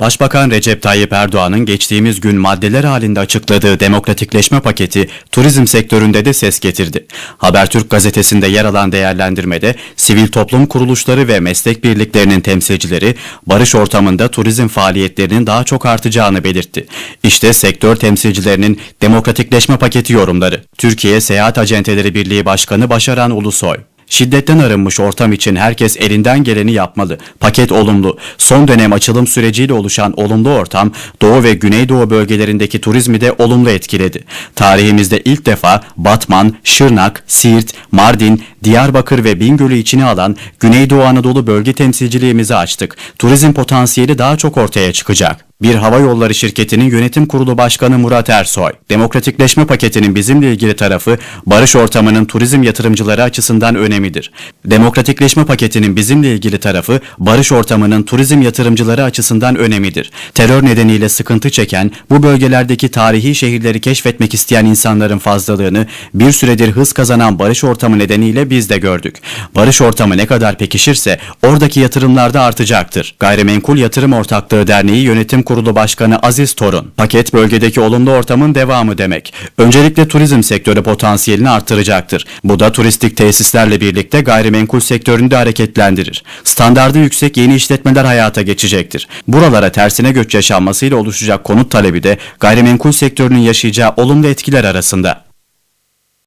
Başbakan Recep Tayyip Erdoğan'ın geçtiğimiz gün maddeler halinde açıkladığı demokratikleşme paketi turizm sektöründe de ses getirdi. Habertürk gazetesinde yer alan değerlendirmede sivil toplum kuruluşları ve meslek birliklerinin temsilcileri barış ortamında turizm faaliyetlerinin daha çok artacağını belirtti. İşte sektör temsilcilerinin demokratikleşme paketi yorumları. Türkiye Seyahat Acenteleri Birliği Başkanı Başaran Ulusoy. Şiddetten arınmış ortam için herkes elinden geleni yapmalı. Paket olumlu. Son dönem açılım süreciyle oluşan olumlu ortam Doğu ve Güneydoğu bölgelerindeki turizmi de olumlu etkiledi. Tarihimizde ilk defa Batman, Şırnak, Siirt, Mardin, Diyarbakır ve Bingöl'ü içine alan Güneydoğu Anadolu bölge temsilciliğimizi açtık. Turizm potansiyeli daha çok ortaya çıkacak. Bir hava yolları şirketinin yönetim kurulu başkanı Murat Ersoy, demokratikleşme paketinin bizimle ilgili tarafı barış ortamının turizm yatırımcıları açısından önemidir. Demokratikleşme paketinin bizimle ilgili tarafı barış ortamının turizm yatırımcıları açısından önemidir. Terör nedeniyle sıkıntı çeken bu bölgelerdeki tarihi şehirleri keşfetmek isteyen insanların fazlalığını bir süredir hız kazanan barış ortamı nedeniyle biz de gördük. Barış ortamı ne kadar pekişirse oradaki yatırımlar da artacaktır. Gayrimenkul Yatırım Ortaklığı Derneği Yönetim Kurulu Başkanı Aziz Torun, paket bölgedeki olumlu ortamın devamı demek. Öncelikle turizm sektörü potansiyelini artıracaktır. Bu da turistik tesislerle birlikte gayrimenkul sektörünü de hareketlendirir. Standardı yüksek yeni işletmeler hayata geçecektir. Buralara tersine göç yaşanmasıyla oluşacak konut talebi de gayrimenkul sektörünün yaşayacağı olumlu etkiler arasında.